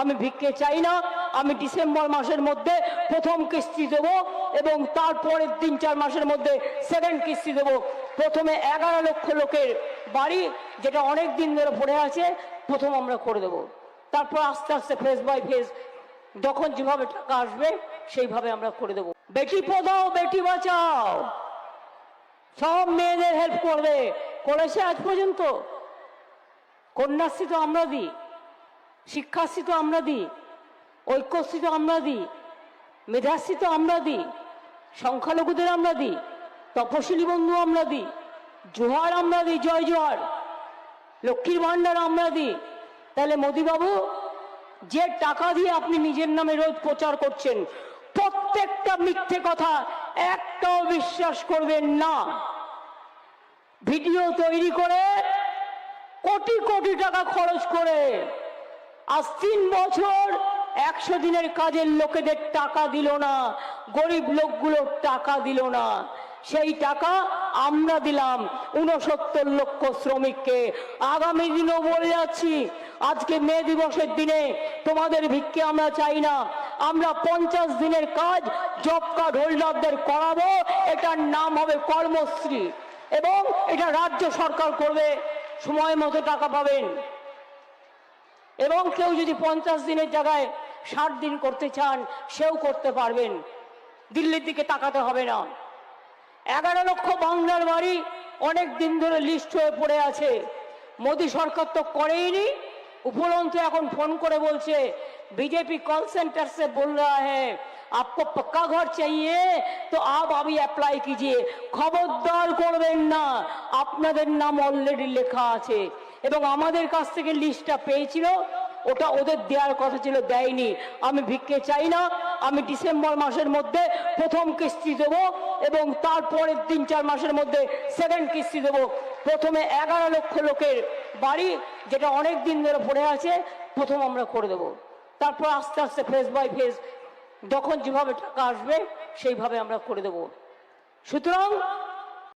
আমি ভিক্ষে চাই না, আমি ডিসেম্বর মাসের মধ্যে প্রথম কিস্তি দেব এবং তারপরের তিন চার মাসের মধ্যে সেকেন্ড কিস্তি দেব। প্রথমে এগারো লক্ষ লোকের বাড়ি, যেটা অনেক দিন ধরে পড়ে আছে, প্রথম আমরা করে দেব। তারপর আস্তে আস্তে ফেস বাই ফেস যখন যেভাবে টাকা আসবে, সেইভাবে আমরা করে দেব। বেটি পদাও, বেটি বাঁচাও। সব মেয়েদের হেল্প করবে। করেছে আজ পর্যন্ত, কন্যাশ্রী তো আমরা দিই। শিক্ষাশ্রী তো আমরা দিই ঐক্যশ্রী তো আমরা দিই মেধাশ্রী তো আমরা দিই, সংখ্যালঘুদের আমরা দিই, তপশিলি বন্ধু আমরা দিই, জোহার আমরা দিই, জয় জোহার, লক্ষ্মীর ভাণ্ডার আমরা দিই। তাহলে মোদীবাবু, যে টাকা দিয়ে আপনি নিজের নামে রোজ প্রচার করছেন, প্রত্যেকটা মিথ্যে কথা একটাও বিশ্বাস করবেন না। ভিডিও তৈরি করে কোটি কোটি টাকা খরচ করে আজ তিন বছর একশো দিনের কাজের লোকেদের টাকা দিল না, গরিব লোকগুলোর টাকা দিল না। সেই টাকা আমরা দিলাম উনসত্তর লক্ষ শ্রমিককে। আগামী দিনও বলে যাচ্ছি, আজকে মে দিবসের দিনে তোমাদের ভিক্ষে আমরা চাই না। আমরা পঞ্চাশ দিনের কাজ জব কার্ড হোল্ডারদের করাবো, এটার নাম হবে কর্মশ্রী। এবং এটা রাজ্য সরকার করবে, সময় মতো টাকা পাবেন। এবং কেউ যদি পঞ্চাশ দিনের জায়গায় ষাট দিন করতে চান সেও করতে পারবেন দিল্লির দিকে তাকাতে হবে না এগারো লক্ষ বাংলার বাড়ি অনেক দিন ধরে লিস্ট হয়ে পড়ে আছে মোদী সরকার তো করেইনি উপরন্তু এখন ফোন করে বলছে बीजेपी कॉल सेंटर से बोल रहा है आपको पक्का घर चाहिए तो आप अभी अप्लाई कीजिए খবরদার করবেন না আপনাদের নাম অলরেডি লেখা আছে এবং আমাদের কাছ থেকে লিস্টটা পেয়েছিল, ওটা ওদের দেওয়ার কথা ছিল, দেয়নি। আমি ভিক্ষে চাই না, আমি ডিসেম্বর মাসের মধ্যে প্রথম কিস্তি দেব এবং তারপরের তিন চার মাসের মধ্যে সেকেন্ড কিস্তি দেব। প্রথমে এগারো লক্ষ লোকের বাড়ি, যেটা অনেক দিন ধরে পড়ে আছে, প্রথম আমরা করে দেব। তারপর আস্তে আস্তে ফেস বাই ফেস যখন যেভাবে টাকা আসবে, সেইভাবে আমরা করে দেব। সুতরাং